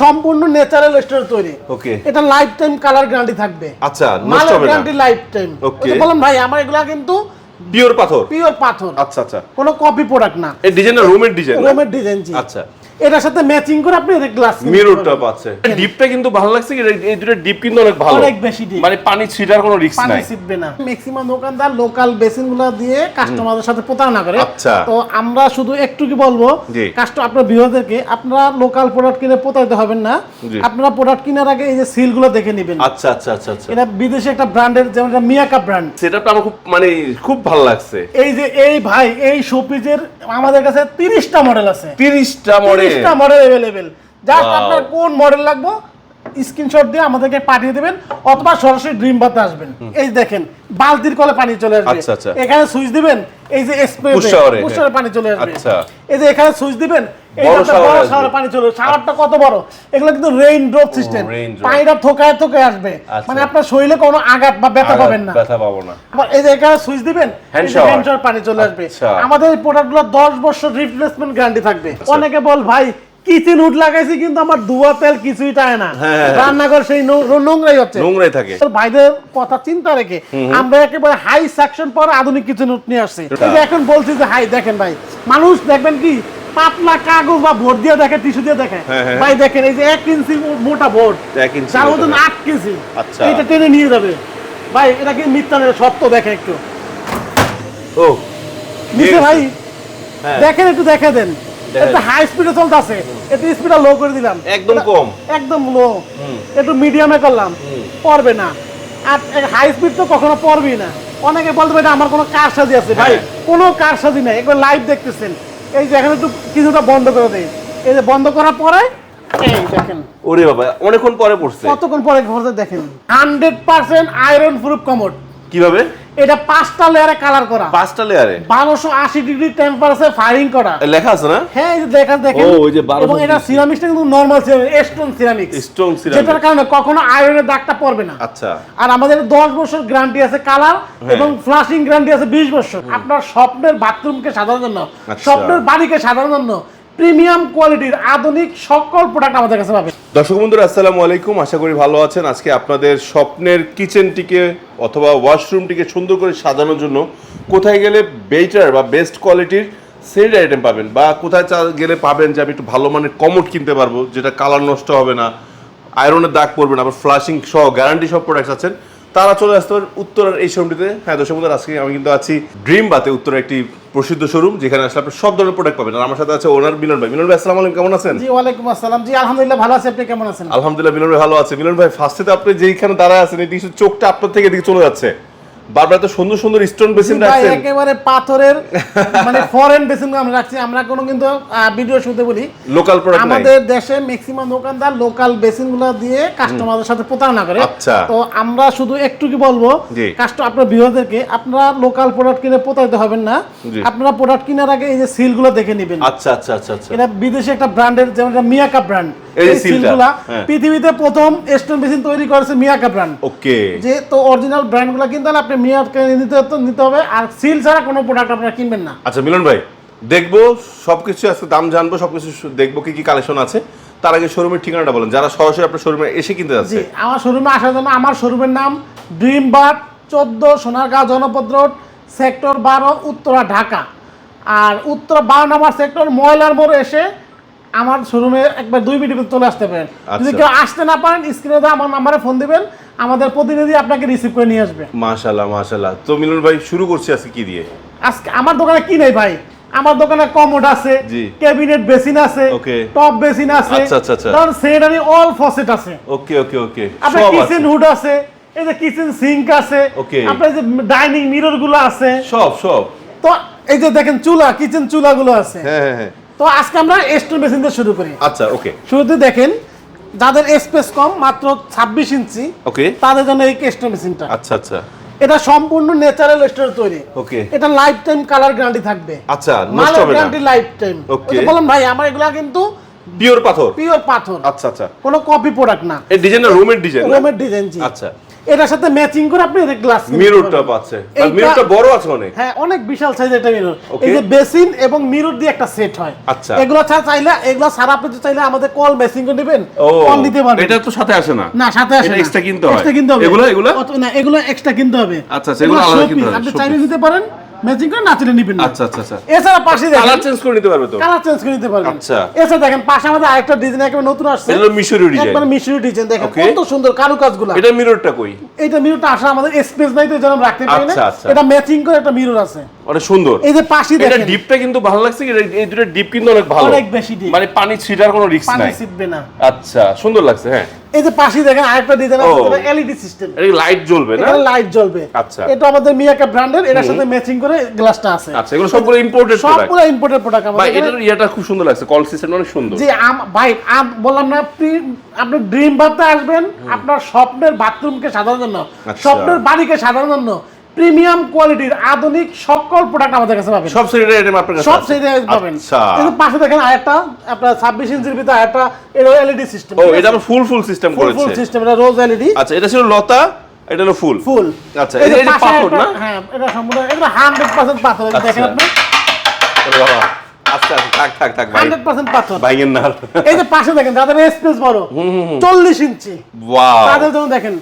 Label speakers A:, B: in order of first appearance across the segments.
A: সম্পূর্ণ natural store তৈরি।
B: ওকে
A: এটা লাইফ টাইম কালার গ্যারান্টি থাকবে।
B: আচ্ছা নষ্ট হবে না।
A: গ্যারান্টি লাইফ টাইম
B: ওকে
A: বললাম ভাই আমার এগুলা কিন্তু
B: পিওর পাথর?
A: পিওর পাথর।
B: আচ্ছা আচ্ছা।
A: কোনো কপি প্রোডাক্ট না।
B: এই ডিজাইনটা রুমের ডিজাইন
A: রুমের ডিজাইন জি।
B: আচ্ছা।
A: এটার সাথে ম্যাচিং করে আপনি গ্লাস
B: ডিপটা কিন্তু ভালো লাগছে কি? এই দুটো ডিপ কিন্তু অনেক ভালো।
A: অনেক বেশি deep।
B: মানে পানি ছিটার কোনো রিস্ক
A: পানি ছিটবে না। ম্যাক্সিমাম দোকানদার লোকাল বেসিনগুলো দিয়ে কাস্টমারদের সাথে প্রতারণা করে।
B: আচ্ছা।
A: তো আমরা শুধু একটু কি বলব? কাস্টমার আপনার বিভাগদেরকে আপনারা লোকাল প্রোডাক্ট কিনে প্রতারিত হবেন না। আপনারা প্রোডাক্ট কেনার আগে এই যে সিলগুলো দেখে নেবেন।
B: আচ্ছা আচ্ছা আচ্ছা আচ্ছা।
A: এটা বিদেশি একটা ব্র্যান্ডের যেমন এটা মিয়াকা ব্র্যান্ড
B: সেটআপটা আমার খুব মানে খুব ভালো লাগছে।
A: এই যে এই ভাই এই শোপিজের আমাদের কাছে তিরিশটা মডেল আছে।
B: 30টা মডেল
A: তিরিশটা মডেল অ্যাভেলেবেল জাস্ট আপনার কোন মডেল লাগবে স্ক্রিনশট দিয়ে আমাদেরকে পাঠিয়ে দেবেন অথবা সরাসরি ড্রিম বাতে আসবেন। এই দেখেন বালতির কলে পানি চলে আসবে।
B: আচ্ছা, আচ্ছা।
A: এখানে সুইচ দিবেন এই যে স্প্রে পানি চলে আসবে।
B: আচ্ছা।
A: এই যে এখানে সুইচ দিবেন এই
B: বড়
A: যে
B: shower
A: বড়
B: আসবে।
A: শাওয়ারে পানি চলে শাওয়ারটা কত বড়? এগুলো কিন্তু রেইন ড্রপ সিস্টেম পানিটা থোকায় থোকায় আসবে। মানে আপনার শরীরে কোনো আঘাত বা ব্যথা পাবেন না।
B: ব্যথা পাবো না।
A: এই যে এখানে সুইচ দিবেন পানি চলে আসবে। আমাদের এই প্রোডাক্টগুলো 10 বছর রিপ্লেসমেন্ট গ্যারান্টি থাকবে। অনেকে বল ভাই কিচেন উড লাগাইছি কিন্তু আমার দুয়া তেল কিছুই টায় না।
B: হ্যাঁ।
A: রান্নাঘর সেই নোংরাই হচ্ছে।
B: নোংরাই থাকে।
A: ভাইদের কথা চিন্তা রেখে আমরা একেবারে হাই সেকশন পর আধুনিক কিচেন উড নিয়ে আসছি। এখন বলছি যে হাই দেখেন ভাই মানুষ দেখবেন কি পাতলা কাগজ বা বোর্ড দিয়ে দেখে টিস্যু দিয়ে দেখে।
B: হ্যাঁ, হ্যাঁ।
A: ভাই দেখেন এই যে এক ইঞ্চি মোটা
B: ভোট
A: যার মতন আট কেজি।
B: আচ্ছা।
A: এইটা টেনে নিয়ে যাবে। ভাই এটা কি মিথ্যা সত্য দেখে একটু।
B: ও
A: নিচে ভাই
B: হ্যাঁ।
A: দেখেন একটু দেখে দেন। এটা হাই স্পিডে চলতেছে। একটু স্পিডটা লো করে দিলাম।
B: একদম কম।
A: একদম লো একটু মিডিয়ামে করলাম। পড়বে না। আর হাই স্পিড তো কখনো পড়বেই না। অনেকে বলতে পারে আমার কোনো কারসাজি আছে ভাই। কোনো কারসাজি নাই। একবার লাইভ দেখতেছেন। এই যে এখানে একটু কিছুটা বন্ধ করে দেয় এই যে বন্ধ করার পরে এই দেখেন।
B: ওরে বাবা অনেকক্ষণ পরে পড়ছে।
A: কতক্ষণ পরে ঘরে দেখেন। Hundred percent iron proof commode
B: কীভাবে?
A: এটা পাঁচটা লেয়ারে কালার করা।
B: পাঁচটা লেয়ারে
A: বারোশো আশি ডিগ্রি টেম্পারেচার ফায়ারিং করা।
B: লেখা আছে না?
A: হ্যাঁ এই যে দেখা দেখেন।
B: ও, ওই যে 1200
A: এবং এটা সিরামিক্সটা কিন্তু normal ceramic stone ceramics
B: strong ceramic
A: যেটার কারণে কখনো আয়রনের দাগটা পড়বে না।
B: আচ্ছা।
A: আর আমাদের দশ বছর গ্যারান্টি আছে কালার
B: হ্যাঁ।
A: এবং ফ্লাশিং গ্যারান্টি আছে বিশ বছর। আপনার স্বপ্নের বাথরুমকে সাজানোর জন্য
B: আচ্ছা।
A: স্বপ্নের বাড়িকে সাজানোর জন্য প্রিমিয়াম কোয়ালিটির আধুনিক সকল প্রোডাক্ট আমাদের কাছে পাবেন।
B: দর্শক বন্ধুরা, আসসালামু আলাইকুম। আশা করি ভালো আছেন। আজকে আপনাদের স্বপ্নের কিচেনটিকে অথবা ওয়াশরুমটিকে সুন্দর করে সাজানোর জন্য কোথায় গেলে বেটার বা বেস্ট কোয়ালিটির সেড আইটেম পাবেন বা কোথায় গেলে পাবেন যে আমি একটু ভালো মানের কমোড কিনতে পারব, যেটা কালার নষ্ট হবে না আয়রনের দাগ পড়বে না, আবার ফ্লাশিং সহ গ্যারান্টি সব প্রোডাক্টস আছেন। তারা চলে আসতে পারেন উত্তরের এই শোরুমটিতে। হ্যাঁ দর্শক বন্ধুরা আজকে আমি কিন্তু আছি ড্রিম বাতে উত্তরের একটি প্রসিদ্ধ শোরুম যেখানে আসলে আপনি সব ধরনের প্রোডাক্ট পাবেন। আর আমার সাথে আছে ওনার মিলন ভাই। মিলন ভাই আসসালামু আলাইকুম কেমন আছেন?
A: জি ওয়ালাইকুম আসসালাম। জি আলহামদুলিল্লাহ ভালো আছি। আপনি কেমন আছেন?
B: আলহামদুলিল্লাহ মিলন ভাই ভালো আছে। মিলন ভাই ফার্স্টে তো আপনি যেইখানে দাঁড়ায় আছেন এই দিকে চোখটা আপনার থেকে এদিকে চলে যাচ্ছে। বারবার তো সুন্দর সুন্দর স্টোন বেসিন রাখছেন।
A: একেবারে পাথরের মানে ফরেন বেসিন আমরা রাখছি। আমরা কোনো কিন্তু ভিডিও বলি।
B: লোকাল প্রোডাক্ট
A: আমাদের দেশে ম্যাক্সিমাম দোকানদার লোকাল বেসিনগুলো দিয়ে কাস্টমারদের সাথে প্রতারণা করে।
B: আচ্ছা।
A: তো আমরা শুধু একটু কি বলব। কাস্টমার আপনার বিভাগদেরকে আপনারা লোকাল প্রোডাক্ট কিনে প্রতারিত হবেন না। আপনারা প্রোডাক্ট কেনার আগে এই যে সিলগুলো দেখে নেবেন।
B: আচ্ছা আচ্ছা আচ্ছা আচ্ছা।
A: এটা বিদেশি একটা ব্র্যান্ডের যেমন এটা মিয়াকা ব্র্যান্ড
B: এই
A: সিলগুলা
B: হ্যাঁ।
A: পৃথিবীতে প্রথম স্টোন বেসিন তৈরি করেছে মিয়াকা ব্র্যান্ড
B: ওকে
A: যে তো অরিজিনাল ব্র্যান্ডগুলো কিনতে হলে আপনি মিয়াকে নিতে নিতে হবে আর সিল ছাড়া কোনো প্রোডাক্ট আপনারা কিনবেন না।
B: আচ্ছা মিলন ভাই দেখব সবকিছু আজকে দাম জানব সবকিছু শু- দেখব কি কি কালেকশন আছে। তার আগে শোরুমের ঠিকানাটা বলেন যারা সরাসরি আপনার শোরুমে এসে কিনতে
A: জি
B: যাচ্ছে
A: আমার শোরুমে আসার জন্য আমার শোরুমের নাম ড্রিম বার্ড চোদ্দ সোনারগাঁও জনপদ রোড সেক্টর বারো উত্তরা ঢাকা। আর উত্তরা বারো নম্বর সেক্টর ময়লার মোড় এসে আমার শোরুমে একবার দুই মিনিট চলে আসতে পারেন। যদি
B: আচ্ছা।
A: কেউ আসতে না পারেন স্ক্রিনে দেওয়া আমার নাম্বারে ফোন দিবেন আমাদের প্রতিনিধি আপনাকে রিসিভ করে নিয়ে আসবে।
B: মাশাল্লাহ মাশাল্লাহ তো মিলন ভাই শুরু করছি আজকে কি দিয়ে?
A: আজকে আমার দোকানে কি নেই ভাই? আমার দোকানে কমোড আছে ক্যাবিনেট বেসিন আছে. টপ বেসিন আছে
B: আচ্ছা, আচ্ছা, আচ্ছা।
A: ধরুন সেটারি অল ফসেট আছে।
B: ওকে ওকে ওকে।
A: আপনার কিচেন হুড আছে। এই যে কিচেন সিঙ্ক আছে
B: Okay.
A: আপনার যে ডাইনিং মিররগুলো আছে।
B: সব সব।
A: তো এই যে দেখেন চুলা কিচেন চুলা গুলো আছে।
B: হ্যাঁ হ্যাঁ হ্যাঁ।
A: তো আজকে আমরা স্টোন বেসিন দিয়ে শুরু করি।
B: আচ্ছা ওকে
A: শুরুতে দেখেন যাদের স্পেস কম মাত্র ছাব্বিশ ইঞ্চি
B: ওকে
A: তাদের জন্য এই স্টোন বেসিনটা।
B: আচ্ছা আচ্ছা।
A: এটা সম্পূর্ণ ন্যাচারাল স্টোর তৈরি।
B: ওকে
A: এটা লাইফ টাইম কালার গ্যারান্টি থাকবে।
B: আচ্ছা নষ্ট হবে না।
A: Guarantee lifetime
B: Okay.
A: বললাম ভাই আমার এগুলা কিন্তু
B: পিওর পাথর?
A: পিওর পাথর।
B: আচ্ছা আচ্ছা।
A: কোনো কপি প্রোডাক্ট না।
B: এই ডিজাইনটা রুমের ডিজাইন
A: রোমের ডিজাইন জি।
B: আচ্ছা।
A: এটার সাথে ম্যাচিং করে আপনি গ্লাস
B: মিররটা পাচ্ছে। মিররটা বড় আছে অনেক।
A: হ্যাঁ অনেক বিশাল সাইজের এটা মিরর এই যে বেসিন এবং মিরর দিয়ে একটা সেট হয়।
B: আচ্ছা।
A: এগুলো ছাড়া চাইলে এগুলো ছাড়া আপনি যদি চাইলে আমাদের কল মেসিং করে নেবেন কল দিতে পারবেন।
B: এটা তো সাথে আসে না।
A: না সাথে আসে
B: এক্সট্রা কিনতে হয়।
A: এক্সট্রা কিনতে হবে।
B: এগুলো- এগুলো?
A: না এগুলো এক্সট্রা কিনতে হবে।
B: আচ্ছা, আচ্ছা, এগুলো আলাদা কিনতে হবে,
A: আপনি চাইলে নিতে পারেন। ম্যাচিং করে না নিবেন
B: আচ্ছা আচ্ছা আচ্ছা।
A: এছাড়া পাশে
B: কালার চেঞ্জ করে নিতে পারবে তো?
A: কালার চেঞ্জ করে নিতে পারবেন
B: আচ্ছা।
A: এছাড়া দেখেন পাশে আমাদের আরেকটা ডিজাইন একেবারে নতুন আসছে।
B: এটা হলো মিশরীয় ডিজাইন
A: একবার মিশরি ডিজাইন দেখেন কত সুন্দর কারুকাজগুলো।
B: এটা মিররটা কই?
A: এইটা মিররটা আসলে আমাদের স্পেস নাই তো এই রাখতে পারি না।
B: আচ্ছা, আচ্ছা।
A: এটা ম্যাচিং করে একটা মিরর আছে।
B: অনেক সুন্দর।
A: এই যে পাশে
B: এটা ডিপটা কিন্তু ভালো লাগছে কি? এই দুটো ডিপ কিন্তু অনেক ভালো।
A: অনেক বেশি deep।
B: মানে পানি ছিটার কোনো রিস্ক
A: পানি
B: নাই।
A: ছিটবে না।
B: আচ্ছা সুন্দর লাগছে হ্যাঁ।
A: এই যে পাশে দেখেন আরেকটা ডিজাইন আছে এলইডি সিস্টেম
B: এটা লাইট জ্বলবে না?
A: এটা লাইট জ্বলবে।
B: আচ্ছা।
A: এটা আমাদের মিয়াকা ব্র্যান্ডের এর সাথে ম্যাচিং করে গ্লাসটা আছে।
B: আচ্ছা এগুলো সবগুলো ইম্পোর্টেড প্রোডাক্ট
A: সবগুলো ইম্পোর্টেড প্রোডাক্ট আমাদের
B: ভাই
A: এটা
B: এটা খুব সুন্দর লাগছে কল সিস্টেম অনেক সুন্দর।
A: যে আম- ভাই আম বললাম না আপনি- আপনি ড্রিম বাথে আসবেন আপনার স্বপ্নের বাথরুমকে সাধারণ জন্য।
B: স্বপ্নের
A: স্বপ্নের বাড়িকে সাধারণ জন্য। প্রিমিয়াম কোয়ালিটির আধুনিক সকল প্রোডাক্ট আমাদের কাছে পাবেন।
B: সব সেটের আইটেম আপনার কাছে
A: সব
B: আছে?
A: সেই পাবেন।
B: আচ্ছা।
A: কিন্তু পাশে দেখেন আরেকটা আপনার ছাব্বিশ ইঞ্চির ভিতরে আরেকটা এটা এলইডি সিস্টেম
B: ও এটা আবার ফুল ফুল সিস্টেম
A: ফুল ফুল সিস্টেম এটা রোজ এলইডি
B: আচ্ছা এটা ছিল লতা এটা হলো ফুল।
A: ফুল।
B: আচ্ছা, এটা- এটা পাথর না?
A: হ্যাঁ এটা সম্পূর্ণ এটা হান্ড্রেড পার্সেন্ট পাথর দেখেন
B: আচ্ছা।
A: আপনি।
B: বাবা আচ্ছা আচ্ছা থাক থাক থাক ভাই।
A: হান্ড্রেড পার্সেন্ট পাথর।
B: ভাইয়ের না
A: এই যে পাশে দেখেন যাদের স্পেস বড়। চল্লিশ ইঞ্চি।
B: ওয়াও
A: তাদের জন্য দেখেন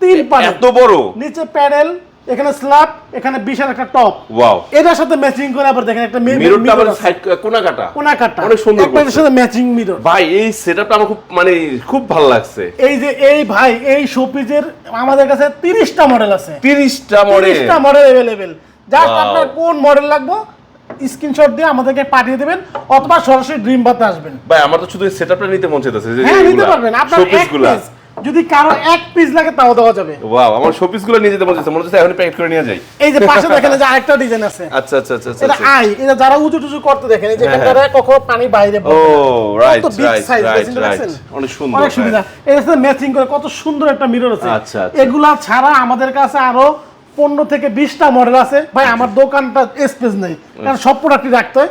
A: তিন পারে
B: এত বড়?
A: নিচে প্যাডেল এখানে স্ল্যাব এখানে বিশাল একটা টপ
B: ওয়াও
A: এটার সাথে ম্যাচিং করে আবার দেখেন একটা
B: মিররটা আবার সাইড কোনা কাটা
A: কোনা কাটা
B: অনেক সুন্দর
A: একটা এটার সাথে ম্যাচিং মিরর
B: ভাই এই সেটআপটা আমার খুব মানে খুব ভালো লাগছে।
A: এই যে এই ভাই এই শোপিজের আমাদের কাছে তিরিশটা মডেল আছে।
B: 30টা মডেল
A: তিরিশটা মডেল অ্যাভেলেবেল জাস্ট আপনার কোন মডেল লাগবে স্ক্রিনশট দিয়ে আমাদেরকে পাঠিয়ে দেবেন অথবা সরাসরি ড্রিম বাতে আসবেন।
B: ভাই আমার তো শুধু এই সেটআপটা নিতে মন চাইতেছে যে
A: হ্যাঁ নিতে পারবেন। আপনার এক যদি কারও এক পিস লাগে তাও দেওয়া যাবে।
B: ওয়াও আমার শোপিসগুলো নিয়ে যেতে মন চাইছে মনে হচ্ছে এখন প্যাকেট করে নিয়ে যাই।
A: এই যে পাশে দেখেন যে আরেকটা ডিজাইন আছে।
B: আচ্ছা আচ্ছা আচ্ছা আচ্ছা,
A: এটা
B: আচ্ছা।
A: আই এটা যারা উঁচু টুচু করতে দেখেন এই যে
B: হ্যাঁ,
A: এখানটারে কখনো পানি বাইরে
B: ও রাইট রাইট রাইট? অনেক সুন্দর
A: অনেক সুবিধা।
B: হ্যাঁ।
A: এর সাথে ম্যাচিং করে কত সুন্দর একটা মিরর আছে।
B: আচ্ছা, আচ্ছা।
A: এগুলা ছাড়া আমাদের কাছে আরও পনেরো থেকে বিশটা মডেল আছে। ভাই আমার দোকানটা স্পেস নেই কারণ সব প্রোডাক্টই রাখতে হয়।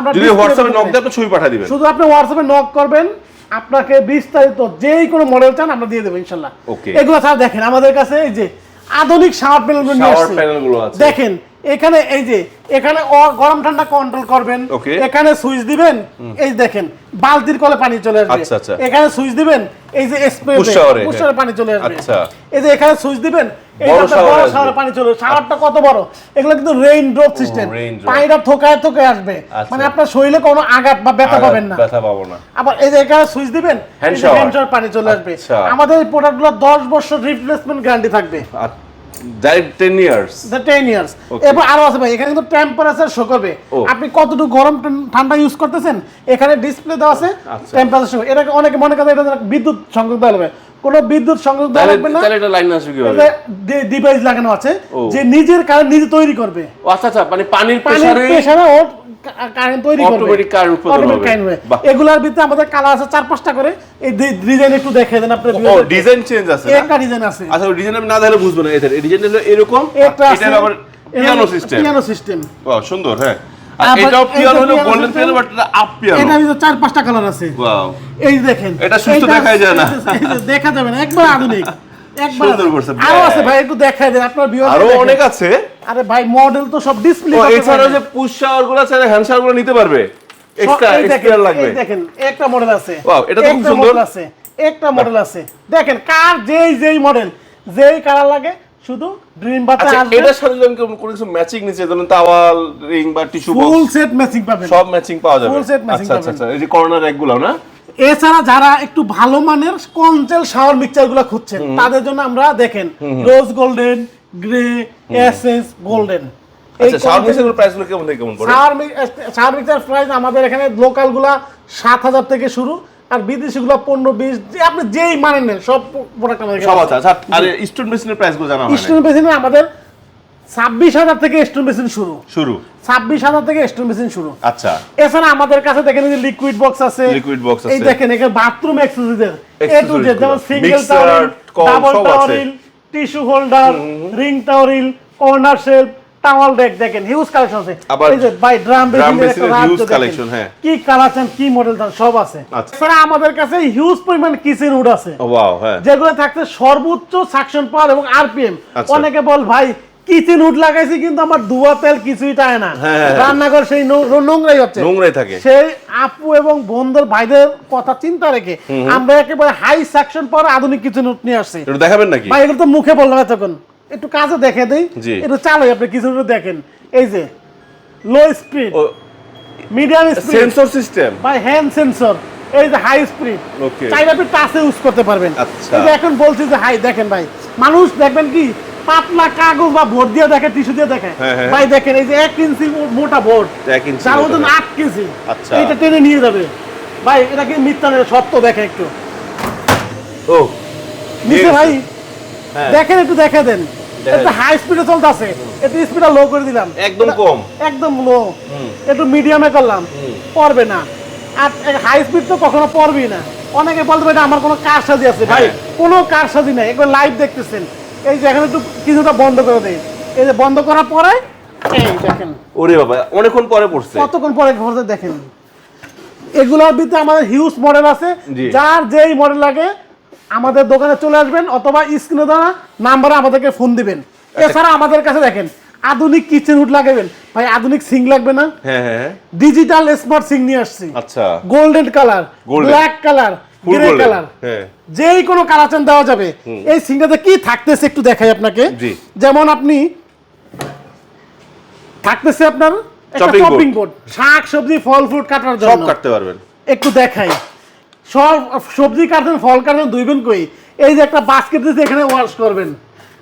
A: আমরা
B: যদি হোয়াটসঅ্যাপে নক আপনি ছবি পাঠিয়ে দিবেন।
A: শুধু আপনি হোয়াটসঅ্যাপে নক করবেন আপনাকে বিস্তারিত যেই কোনো মডেল চান আমরা দিয়ে দেবো ইনশাল্লাহ। এগুলো ছাড়া দেখেন আমাদের কাছে এই যে আধুনিক শাওয়ার প্যানেলগুলো
B: আছে।
A: দেখেন এখানে এই যে এখানে গরম ঠান্ডা কন্ট্রোল করবেন। এখানে সুইচ দিবেন এই দেখেন বালতির কলে পানি চলে আসবে।
B: আচ্ছা, আচ্ছা।
A: এখানে সুইচ দিবেন এই যে স্প্রে
B: Push shower
A: পানি চলে আসবে।
B: আচ্ছা।
A: এই যে এখানে সুইচ দিবেন পানি চলে শাওয়ারটা কত বড়? এগুলো কিন্তু রেইন ড্রপ সিস্টেম পানিটা থোকায় থোকায় আসবে। মানে আপনার শরীরে কোনো আঘাত বা ব্যথা পাবেন না।
B: ব্যথা পাবো না।
A: আবার এই যে এখানে সুইচ দিবেন পানি চলে আসবে। আমাদের এই প্রোডাক্টগুলো 10 বছর রিপ্লেসমেন্ট গ্যারান্টি থাকবে।
B: Direct years
A: the years. আরও আছে ভাই এখানে কিন্তু টেম্পারেচার শো করবে আপনি কতটুকু গরম ঠান্ডা ইউজ করতেছেন? এখানে ডিসপ্লে দেওয়া আছে
B: আচ্ছা।
A: টেম্পারেচার শো এটাকে অনেকে মনে করে এটা বিদ্যুৎ সংযোগ দেওয়া লাগবে কোনো বিদ্যুৎ সংযোগ দেওয়া লাগবে না।
B: তাহলে এটা লাইন আসবে কীভাবে?
A: ডিভাইস লাগানো আছে যে নিজের কারেন্ট নিজে তৈরি করবে।
B: আচ্ছা আচ্ছা মানে পানির প্রেসারে
A: প্রেসারে ওর কারেন্ট তৈরি করবে।
B: Automatic current উৎপাদন হবে।
A: এগুলার ভিতরে আমাদের কালার আছে চার পাঁচটা করে। এই ডিজাইন একটু দেখে দেন আপনি
B: ও ডিজাইন চেঞ্জ আছে
A: একটা ডিজাইন আছে।
B: আচ্ছা ডিজাইন আমি না দেখলে বুঝব না এই ডিজাইন হলো এরকম
A: একটা আছে
B: এটা আবার piano system
A: piano system
B: wow সুন্দর হ্যাঁ। এটাও
A: এটা
B: হলো গোল্ডেন
A: system।
B: বাট এটা আপ পিয়ানো
A: এটা ভিতরে চার পাঁচটা কালার আছে।
B: ওয়াও
A: এই দেখেন
B: এটা সুস্থ
A: এইটা-
B: যায় না।
A: দেখা যাবে না একবার আধুনিক একবার
B: সুন্দর করছে।
A: আরও আছে ভাই একটু দেখাই দেন আপনার ভিউয়ার
B: আরও অনেক আছে।
A: আরে ভাই মডেল তো সব ডিসপ্লে
B: ও এছাড়াও যে পুশ শাওয়ারগুলো আছে হ্যান্ড শাওয়ারগুলো নিতে পারবে। এক্সট্রা এক্সট্রা লাগবে।
A: দেখেন একটা মডেল আছে।
B: এটা তো খুব সুন্দর।
A: আছে একটা মডেল আছে। দেখেন কার যেই যেই মডেল যেই কালার লাগে শুধু ড্রিম
B: আচ্ছা
A: আসবে।
B: এটার সাথে যদি আমি কোনো- কিছু ম্যাচিং নিচে ধরুন তাওয়াল রিং বা টিস্যু
A: ফুল সেট ম্যাচিং পাবেন।
B: সব ম্যাচিং পাওয়া যাবে।
A: Full set matching
B: আচ্ছা আচ্ছা আচ্ছা এই যে কর্নার না?
A: এছাড়া যারা একটু ভালো মানের শাওয়ার খুঁজছেন তাদের জন্য আমরা দেখেন rose golden grey essence golden
B: আচ্ছা শাওয়ার মিক্সার প্রাইসগুলো কেমন থেকে কেমন পড়ে?
A: শাওয়ার মিক্সচার প্রাইস আমাদের এখানে লোকালগুলা সাত হাজার থেকে শুরু। আর বিদেশি গুলা পনেরো বিশ যে আপনি যেই মানেন নেন সব প্রোডাক্ট আমাদের
B: সব আছে। আচ্ছা আর স্টোন মেশিনের প্রাইসগুলো জানা
A: স্টোন মেশিনে আমাদের ছাব্বিশ হাজার থেকে স্টোন মেশিন শুরু।
B: শুরু।
A: ছাব্বিশ হাজার থেকে স্টোন মেশিন শুরু।
B: আচ্ছা।
A: এছাড়া আমাদের কাছে দেখেন যে লিকুইড বক্স আছে।
B: Liquid box
A: এই দেখেন এখানে বাথরুম অ্যাক্সেসরিজের A to Z
B: যেমনগুলো।
A: Single towel rail double towel rail tissue holder ring towel rail corner shelf towel deck দেখেন হিউজ কালেকশন আছে। এই যে ভাই ড্রাম বেসিনের দেখেন।
B: collection, হ্যাঁ।
A: কি কালার চান কি মডেল চান সব আছে।
B: আচ্ছা।
A: এছাড়া আমাদের কাছে হিউজ পরিমাণ কিচেন উড আছে।
B: ওয়াও হ্যাঁ।
A: যেগুলো থাকছে সর্বোচ্চ সাকশন পাওয়ার এবং আরপিএম
B: আচ্ছা।
A: অনেকে বল ভাই কিচেন উড লাগাইছি কিন্তু আমার দুয়া তেল কিছুই টায় না।
B: হ্যাঁ, হ্যাঁ।
A: রান্নাঘর সেই নোংরাই হচ্ছে।
B: নোংরাই থাকে।
A: সেই আপু এবং বন্ধুর ভাইদের কথা চিন্তা রেখে আমরা একেবারে হাই সাকশন পাওয়ার আধুনিক কিচেন উড নিয়ে আসছি।
B: দেখাবেন নাকি?
A: ভাই এগুলো তো মুখে বললাম এতক্ষণ। একটু কাজে দেখে দেই। একটু চালাই আপনি কিছু দেখেন এই যে low speed medium speed
B: sensor system
A: by hand sensor এই যে হাই স্পিড. চাইলে আপনি টাচে ইউজ করতে পারবেন
B: আচ্ছা।
A: এই যে এখন বলছি যে হাই দেখেন ভাই মানুষ দেখবেন কি পাতলা কাগজ বা বোর্ড দিয়ে দেখে টিস্যু দিয়ে দেখে
B: হ্যাঁ, হ্যাঁ।
A: ভাই দেখেন এই যে এক ইঞ্চি মোটা বোর্ড
B: এক ইঞ্চি
A: যার
B: মোটা
A: মতন আট কেজি
B: আচ্ছা।
A: এইটা টেনে নিয়ে যাবে ভাই এটা কি মিথ্যা সত্য দেখে একটু
B: ও
A: নিচে ভাই
B: হ্যাঁ।
A: দেখেন একটু দেখে দেন। একটু হাই স্পিডে চলতেছে। একটু স্পিডটা লো করে দিলাম।
B: একদম কম।
A: একদম লো একটু মিডিয়ামে করলাম। পড়বে না। আর হাই স্পিড তো কখনো না। অনেকে বলতে আমার কোনো কার সাজি আছে। ভাই
B: হ্যাঁ।
A: কোনো কার সাজি নাই। একবার লাইভ দেখতেছেন। এই যে এখানে একটু কিছুটা বন্ধ করে দেয় এই যে বন্ধ করার পরে এই দেখেন।
B: ওরে বাবা অনেকক্ষণ পরে পড়ছে।
A: কতক্ষণ পরে ঘরে দেখেন। এগুলোর ভিতরে আমাদের হিউজ মডেল আছে। যার যেই মডেল লাগে আমাদের দোকানে চলে আসবেন অথবা স্ক্রিনে দেওয়া নাম্বারে আমাদেরকে ফোন দিবেন।
B: আচ্ছা।
A: এছাড়া আমাদের কাছে দেখেন আধুনিক কিচেন হুড লাগাবেন। ভাই আধুনিক সিং লাগবে না। ডিজিটাল স্মার্ট সিং নিয়ে আসছি।
B: আচ্ছা।
A: Golden colour black colour grey colour যেই কোনো কালার চান দেওয়া যাবে। এই সিংটাতে কি থাকতেছে একটু দেখাই আপনাকে। যেমন আপনি থাকতেছে আপনার একটা চপিং বোর্ড শাক সবজি ফল ফ্রুট কাটার
B: সব
A: জন্য
B: কাটতে পারবেন।
A: একটু দেখাই। সব সবজি কাটবেন ফল কাটবেন ধুইবেন কই? এই যে একটা বাস্কেট দিয়েছে এখানে ওয়াশ করবেন।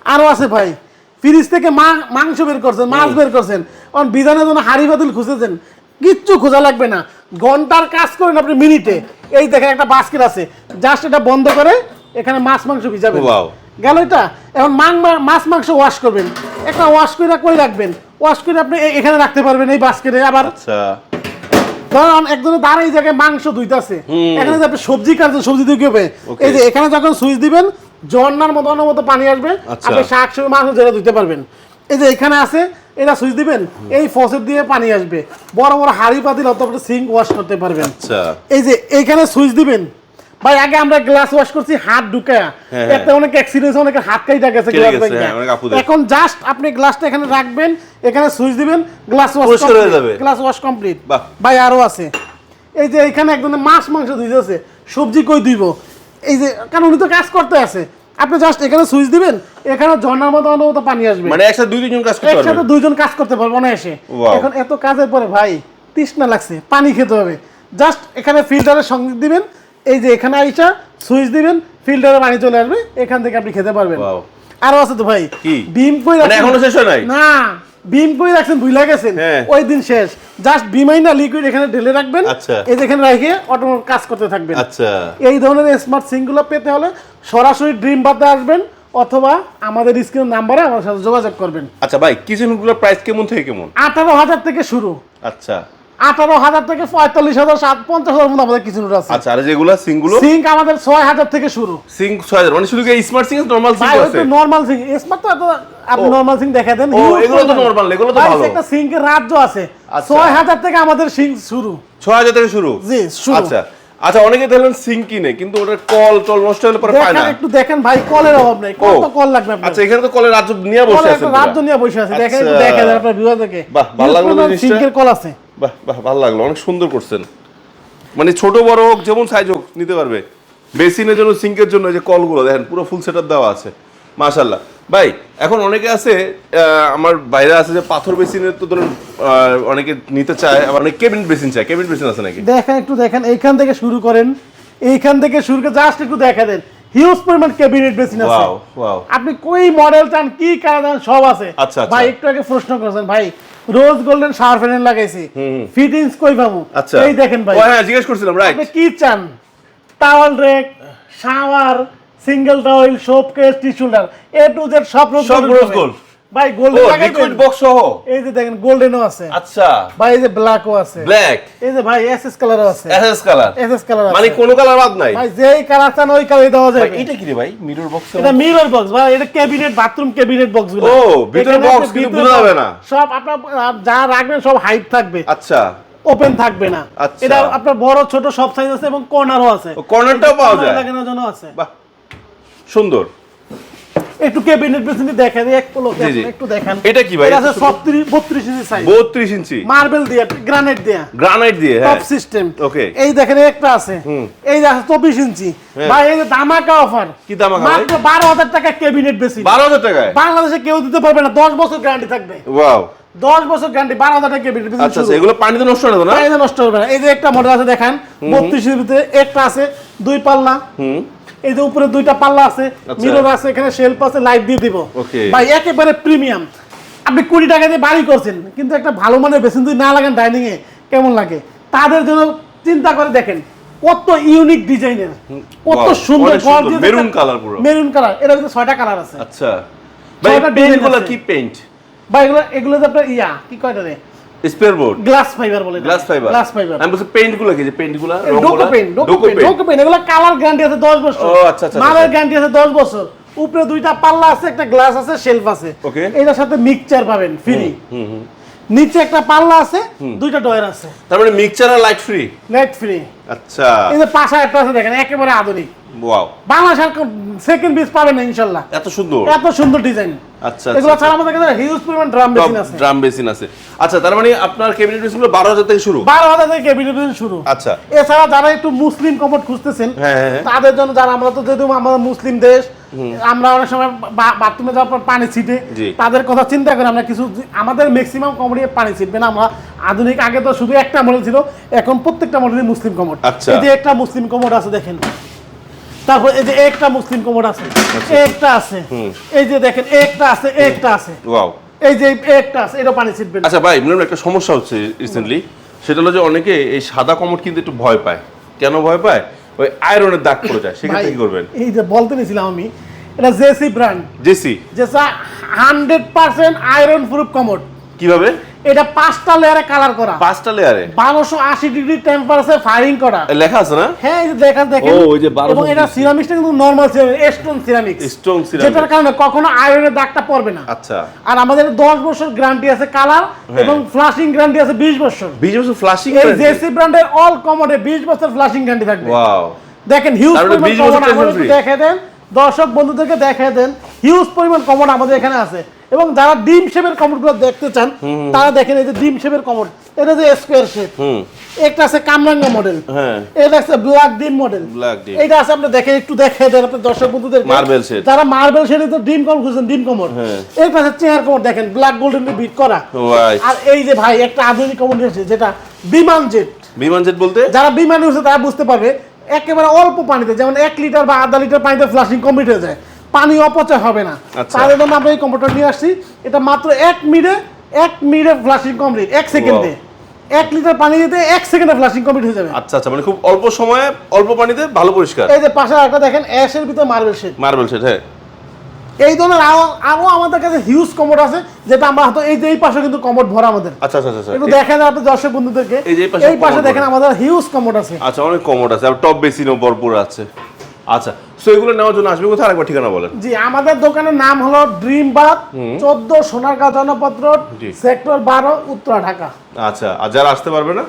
A: আরও আছে ভাই। ফ্রিজ থেকে মা- মাংস বের করছেন মাছ বের করছেন। কারণ বিধানের জন্য হাড়ি বাতিল খুঁজেছেন কিচ্ছু খোঁজা লাগবে না। ঘণ্টার কাজ করেন আপনি মিনিটে। এই দেখেন একটা বাস্কেট আছে। জাস্ট এটা বন্ধ করে এখানে মাছ মাংস ভিজাবেন।
B: Wow.
A: গেল এটা? এখন মাং- মাছ মাংস ওয়াশ করবেন। একটা ওয়াশ করে কই রাখবেন? ওয়াশ করে আপনি এখানে রাখতে পারবেন এই বাস্কেটে আবার
B: আচ্ছা।
A: ধরুন একজনে জায়গায় মাংস ধুইতেছে। এখানে আপনি সবজি কাটছেন সবজি এই যে এখানে যখন সুইচ দিবেন ঝর্ণার মতো মতো পানি আসবে
B: আচ্ছা।
A: আপনি শাক সবজি মাংস যেটা ধুইতে পারবেন। এই যে এখানে আছে এটা সুইচ দিবেন এই ফসেট দিয়ে পানি আসবে। বড় বড় হাড়ি পাতিল অথবা সিঙ্ক ওয়াশ করতে পারবেন।
B: আচ্ছা।
A: এই যে এখানে সুইচ দিবেন ভাই আগে আমরা গ্লাস ওয়াশ করছি হাত ঢুকায়া।
B: হ্যাঁ,
A: এতে অনেক অ্যাক্সিডেন্ট অনেক হাত কাইটা গেছে গ্লাস।
B: হ্যাঁ, অনেক।
A: এখন জাস্ট আপনি গ্লাসটা এখানে রাখবেন এখানে সুইচ দিবেন গ্লাস ওয়াশ
B: হয়ে যাবে।
A: গ্লাস ওয়াশ কমপ্লিট ভাই আরও আছে। এই যে এখানে একজনের মাছ মাংস ধুইতেছে সবজি কই দিব এই যে কারণ উনি তো কাজ করতে আছে। আপনি জাস্ট এখানে সুইচ দিবেন এখানে ঝর্ণার মতো মতো পানি আসবে।
B: মানে একসাথে দুই তিনজন কাজ করতে
A: একসাথে দুইজন কাজ করতে পারবে অনায়াসে।
B: Wow.
A: এখন এত কাজের পরে ভাই তৃষ্ণা লাগছে পানি খেতে হবে। জাস্ট এখানে ফিল্টারের সঙ্গে দিবেন এই যে এখানে আইসা সুইচ দিবেন ফিল্টারে পানি চলে আসবে এখান থেকে আপনি খেতে পারবেন. আরও আছে তো ভাই
B: কি?
A: ডিম কই
B: মানে
A: রাখছেন?
B: এখনও শেষ হয় নাই?
A: না ডিম কই রাখছেন ভুলে গেছেন
B: হ্যাঁ।
A: ওই দিন শেষ জাস্ট বিমাই না লিকুইড এখানে ঢেলে রাখবেন
B: আচ্ছা।
A: এই যে এখানে রেখে অটোমেটিক কাজ করতে থাকবেন
B: আচ্ছা
A: এই ধরনের স্মার্ট সিঙ্কগুলো পেতে হলে সরাসরি ড্রিম বাদে আসবেন অথবা আমাদের স্ক্রিন নাম্বারে আমার সাথে যোগাযোগ করবেন
B: আচ্ছা ভাই কিচেনগুলোর প্রাইস কেমন থেকে কেমন
A: আঠারো হাজার থেকে শুরু
B: আচ্ছা
A: আঠারো হাজার থেকে পঁয়তাল্লিশ হাজার সাত পঞ্চাশ হাজার মধ্যে আমাদের কিছু আছে।
B: আচ্ছা আর যেগুলো সিঙ্গুলো
A: সিঙ্ক আমাদের ছয় হাজার থেকে শুরু।
B: সিঙ্ক ছয় হাজার মানে শুধু কি স্মার্ট সিঙ্ক নর্মাল সিঙ্ক আছে?
A: নর্মাল সিঙ্ক স্মার্ট তো আপনি নর্মাল সিঙ্ক দেখা দেন।
B: এগুলো তো normal, এগুলো তো ভালো।
A: একটা সিঙ্কের রাজ্য আছে।
B: আচ্ছা।
A: ছয় হাজার থেকে আমাদের সিঙ্ক শুরু।
B: ছয় হাজার থেকে শুরু?
A: জি, শুরু।
B: আচ্ছা। আচ্ছা অনেকে দেখলেন সিঙ্ক কিনে কিন্তু ওটার কল টল নষ্ট হলে পরে পায় না।
A: একটু দেখেন ভাই কলের অভাব নেই। কত কল লাগবে আপনার?
B: আচ্ছা এখানে তো কলের রাজ্য নিয়ে বসে আছে
A: রাজ্য নিয়ে বসে আছে। দেখেন
B: আচ্ছা।
A: দেখা যায় আপনার
B: বাহ, ভালো লাগল জিনিসটা।
A: সিঙ্কের কল আছে।
B: বাহ বাহ ভালো লাগল। অনেক সুন্দর করছেন। মানে ছোট বড় হোক যেমন সাইজ হোক নিতে পারবে। বেসিনের জন্য সিঙ্কের জন্য যে কলগুলো দেখেন পুরো ফুল সেটআপ দেওয়া আছে। মাশাল্লাহ ভাই এখন অনেকে আছে আমার বাইরে আছে যে পাথর বেসিনের তো ধরুন অনেকে নিতে চায় আবার অনেকে কেবিনেট বেসিন চায়। কেবিন বেসিন আছে নাকি?
A: দেখেন একটু দেখেন এইখান থেকে শুরু করেন। এইখান থেকে শুরু করে জাস্ট একটু দেখা দেন। হিউজ পরিমাণ ক্যাবিনেট বেসিন আছে।
B: ওয়াও ওয়াও
A: আপনি কই মডেল চান কি চান সব আছে।
B: আচ্ছা, আচ্ছা।
A: ভাই একটু আগে প্রশ্ন করেছেন ভাই। রোজ গোল্ডেন শাওয়ার ফ্যান লাগাইছি। ফিটিংস কই পাবো?
B: আচ্ছা।
A: এই দেখেন ভাই।
B: ও হ্যাঁ জিজ্ঞেস করছিলাম রাইট
A: আপনি কি চান? Towel rack shower single towel soap case টিস্যুলার A to Z সব রোজ
B: সব
A: ভাই গোল্ডেন
B: লিকুইড বক্স সহ?
A: এই যে দেখেন গোল্ডেনও আছে।
B: আচ্ছা।
A: ভাই এই যে ব্ল্যাকও আছে।
B: ব্ল্যাক
A: এই যে ভাই এসএস কালারও আছে।
B: এসএস কালার
A: এসএস কালার
B: মানে কোনো কালার বাদ নাই?
A: ভাই যেই কালার চান ওই কালারই দেওয়া
B: ভাই,
A: যাবে।
B: এটা কি রে ভাই? মিরর বক্স
A: এটা মিরর বক্স ভাই এটা ক্যাবিনেট বাথরুম ক্যাবিনেট বক্সগুলো।
B: ও, ভিতরে box কিন্তু বোঝা যাবে না।
A: সব আপনার যা রাখবেন সব হাইট থাকবে।
B: আচ্ছা।
A: ওপেন থাকবে না।
B: আচ্ছা।
A: এটা আপনার বড় ছোট সব সাইজ আছে এবং কর্নারও আছে।
B: ও, cornerটাও পাওয়া যায়?
A: লাগানোর জন্য আছে।
B: বাহ। সুন্দর।
A: একটু ক্যাবিনেট পেছনে দেখা দিই এক পলক। একটু দেখান।
B: এটা কি ভাই?
A: এটা আছে 32 ইঞ্চি সাইজ
B: বত্রিশ ইঞ্চি।
A: মার্বেল দিয়ে গ্রানাইট দিয়ে।
B: গ্রানাইট দিয়ে হ্যাঁ।
A: Top system
B: Okay.
A: এই দেখেন একটা আছে। এই যে আছে 24 ইঞ্চি।
B: হ্যাঁ।
A: ভাই এই দামাকা অফার
B: কি ধামাকা
A: মাত্র 12000 টাকা ক্যাবিনেট বেশি
B: বারো হাজার টাকায়?
A: বাংলাদেশে কেউ দিতে পারবে না। 10 বছর গ্যারান্টি থাকবে।
B: ওয়াও
A: 10 বছর গ্যারান্টি 12000 টাকা ক্যাবিনেট বেশি
B: আচ্ছা আচ্ছা এগুলো পানিতে নষ্ট হয় না?
A: পানিতে নষ্ট হবে না। এই যে একটা মডেল আছে দেখেন। 32 এর ভিতরে একটা আছে দুই পাল্লা।
B: হুম।
A: এই যে উপরে দুইটা পাল্লা আছে
B: আচ্ছা।
A: মিরর আছে এখানে শেলফ আছে লাইট দিয়ে দিব. ভাই একেবারে প্রিমিয়াম আপনি কুড়ি টাকা দিয়ে বাড়ি করছেন কিন্তু একটা ভালো মানের বেসিন যদি না লাগান ডাইনিং এ কেমন লাগে তাদের জন্য চিন্তা করে দেখেন কত ইউনিক ডিজাইনের কত সুন্দর
B: অনেক সুন্দর। Maroon colour পুরো।
A: মেরুন কালারের ভিতরে ছয়টা কালার আছে
B: আচ্ছা ভাই
A: ছয়টা
B: পেইন্ট
A: design
B: গুলো
A: আছে।
B: কি পেইন্ট
A: ভাই এগুলো এগুলো যে আপনার ইয়া কি কয়টা রে
B: স্পেয়ার বোর্ড
A: গ্লাস ফাইবার বলে
B: গ্লাস ফাইবার
A: গ্লাস ফাইবার
B: আমি বলছি পেইন্টগুলো কি? যে পেইন্টগুলো
A: ডোকো পেন ডোকো পেন ডোকো পেন এগুলো কালার গ্যারান্টি আছে 10 বছর।
B: ও, আচ্ছা, আচ্ছা,
A: মালের
B: আচ্ছা।
A: গ্যারান্টি আছে 10 বছর। উপরে দুইটা পাল্লা আছে একটা গ্লাস আছে শেলফ আছে।
B: ওকে
A: এটার সাথে মিক্সচার পাবেন ফ্রি নিচে একটা পাল্লা আছে দুইটা ডয়ার আছে।
B: তার মানে মিক্সচার আর লাইট ফ্রি
A: নেট ফ্রি
B: আচ্ছা।
A: এই যে পাশে একটা আছে দেখেন একেবারে আধুনিক।
B: ওয়াও
A: বাংলাদেশের সেকেন্ড পিস পাবেন না ইনশাল্লাহ।
B: এত সুন্দর?
A: এত সুন্দর ডিজাইন
B: আচ্ছা
A: এগুলো
B: আচ্ছা।
A: ছাড়া আমাদের কাছে হিউজ পরিমাণ ড্রাম মেশিন আছে।
B: ড্রাম বেসিন আছে। আচ্ছা তার মানে আপনার ক্যাবিনেট বেসিনগুলো বারো হাজার থেকে শুরু?
A: বারো হাজার থেকে ক্যাবিনেট মেশিন শুরু।
B: আচ্ছা।
A: এছাড়া যারা একটু মুসলিম কমোড খুঁজতেছেন
B: হ্যাঁ, হ্যাঁ, হ্যাঁ।
A: তাদের জন্য যারা আমরা তো যেহেতু আমরা মুসলিম দেশ আমরা অনেক সময় বাথরুমে যাওয়ার পর পানি ছিটে। তাদের কথা চিন্তা করে আমরা কিছু আমাদের ম্যাক্সিমাম কমোডে পানি ছিটবে না। আমরা আধুনিক আগে তো শুধু একটা মডেল ছিল এখন প্রত্যেকটা মডেলই মুসলিম কমোড
B: আচ্ছা।
A: এই যে একটা মুসলিম কমোড আছে দেখেন। তারপর এই যে একটা মুসলিম কমোড আছে। একটা আছে। এই যে দেখেন একটা আছে একটা আছে।
B: ওয়াও।
A: এই যে একটা আছে এটা পানি ছিটবে
B: আচ্ছা ভাই মিলন একটা সমস্যা হচ্ছে রিসেন্টলি সেটা হলো যে অনেকে এই সাদা কমোড কিন্তু একটু ভয় পায়। কেন ভয় পায়? ওই আয়রনের দাগ পড়ে যায় সেক্ষেত্রে কি করবেন?
A: এই যে বলতে নিয়েছিলাম আমি এটা JC brand
B: JC?
A: জেসা hundred percent iron proof commode
B: কীভাবে?
A: এটা পাঁচটা লেয়ারে কালার করা।
B: পাঁচটা লেয়ারে
A: বারোশো আশি ডিগ্রি টেম্পারেচার ফায়ারিং করা।
B: লেখা আছে না?
A: হ্যাঁ এই যে দেখা দেখেন।
B: ও, ওই যে 1200
A: এবং এটা সিরামিক্সটা কিন্তু normal ceramic stone ceramics
B: strong
A: যেটার কারণে কখনো আয়রনের দাগটা পড়বে না।
B: আচ্ছা।
A: আর আমাদের দশ বছর গ্যারান্টি আছে কালার
B: হ্যাঁ।
A: এবং ফ্লাশিং গ্যারান্টি আছে বিশ বছর।
B: বিশ বছর ফ্লাশিং
A: এই জেসি ব্র্যান্ডের অল কমোডে বিশ বছর ফ্লাশিং গ্যারান্টি থাকবে।
B: ওয়াও
A: দেখেন হিউজ পরিমাণ
B: 20?
A: দেখে দেন। দর্শক বন্ধুদেরকে দেখে দেন হিউজ পরিমাণ কমন আমাদের এখানে আছে। এবং যারা ডিম শেপের কমোডগুলো দেখতে চান তারা দেখেন এই যে ডিম শেপের কমোড এটা যে স্কোয়ার শেপ একটা আছে কামরাঙ্গা মডেল
B: হ্যাঁ।
A: এটা আছে ব্ল্যাক ডিম মডেল। এটা আছে আপনি দেখেন একটু দেখে দেন আপনার দর্শক বন্ধুদের
B: Marble shade।
A: যারা মার্বেল শেডে তো ডিম কম খুঁজছেন ডিম কমোড
B: হ্যাঁ।
A: এটা আছে চেয়ার কমোড দেখেন ব্ল্যাক গোল্ডেন বিট করা. আর এই যে ভাই একটা আধুনিক কমোড এসেছে যেটা বিমান জেট
B: বিমান জেট বলতে?
A: যারা বিমানে উঠছে তারা বুঝতে পারবে একেবারে অল্প পানিতে যেমন এক লিটার বা আধা লিটার পানিতে ফ্লাশিং কমপ্লিট হয়ে যায়। পানি অপচয় হবে না। তার জন্য আমরা এই কম্পিউটার নিয়ে আসছি এটা মাত্র এক মিনিটে এক মিনিটে ফ্লাশিং কমপ্লিট এক সেকেন্ডে। এক লিটার পানি দিতে এক সেকেন্ডে ফ্লাশিং কমপ্লিট হয়ে যাবে।
B: আচ্ছা আচ্ছা মানে খুব অল্প সময়ে অল্প পানিতে ভালো পরিষ্কার।
A: এই যে পাশে একটা দেখেন অ্যাশের ভিতরে মার্বেল শেড
B: মার্বেল শেড হ্যাঁ।
A: এই ধরনের আরও আমাদের কাছে হিউজ কমোড আছে যেটা আমরা হয়তো এই যে এই পাশে কিন্তু কমোড ভরা আমাদের।
B: আচ্ছা আচ্ছা আচ্ছা
A: একটু দেখেন আপনি দর্শক বন্ধুদেরকে।
B: এই পাশে
A: দেখেন আমাদের হিউজ কমোড আছে।
B: আচ্ছা অনেক কমোড আছে। আর টপ বেসিনও ভরপুর আছে। আচ্ছা সো এগুলো নেওয়ার জন্য আসবে। কোথায় আরেকবার ঠিকানা বলেন?
A: জি আমাদের দোকানের নাম হলো ড্রিম বাথ চোদ্দ সোনারগাঁ জনপত্র সেক্টর বারো উত্তরা ঢাকা।
B: আচ্ছা আর যারা আসতে পারবে না?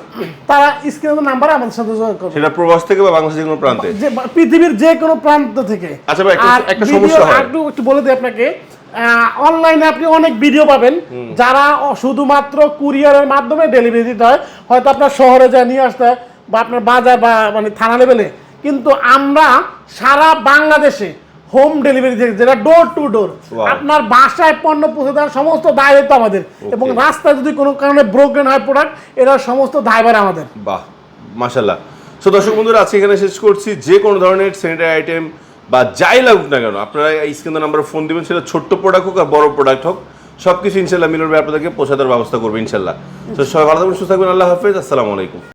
A: তারা স্ক্রিনের নাম্বারে আমাদের সাথে যোগাযোগ করবে।
B: সেটা প্রবাস থেকে বা বাংলাদেশের কোনো প্রান্তে?
A: পৃথিবীর যে কোনো প্রান্ত থেকে।
B: আচ্ছা ভাই, একটা- সমস্যা হয়।
A: একটু একটু বলে দিই আপনাকে। অনলাইনে আপনি অনেক ভিডিও পাবেন। যারা শুধুমাত্র কুরিয়ারের মাধ্যমে ডেলিভারি দিতে হয় হয়তো আপনার শহরে যা নিয়ে আসতে হয় বা আপনার বাজার বা মানে থানা লেভেলে কিন্তু আমরা সারা বাংলাদেশে হোম ডেলিভারি থেকে যেটা ডোর টু ডোর আপনার বাসায় পণ্য পৌঁছে দেওয়ার সমস্ত দায়িত্ব আমাদের। এবং রাস্তায় যদি কোনো কারণে ব্রোকেন হয় প্রোডাক্ট এরা সমস্ত দায়ভার আমাদের।
B: বাহ মাশাল্লাহ সো দর্শক বন্ধুরা আজকে এখানে শেষ করছি। যে কোনো ধরনের স্যানিটারি আইটেম বা যাই লাগুক না কেন আপনারা এই স্ক্রিনের নাম্বারে ফোন দিবেন সেটা ছোট্ট প্রোডাক্ট হোক আর বড় প্রোডাক্ট হোক সব কিছু ইনশাল্লাহ মিলবে আপনাদেরকে পৌঁছাতে ব্যবস্থা করবে ইনশাল্লাহ তো সবাই ভালো থাকবেন সুস্থ থাকবেন আল্লাহ হাফেজ আসসালামু আলাইকুম।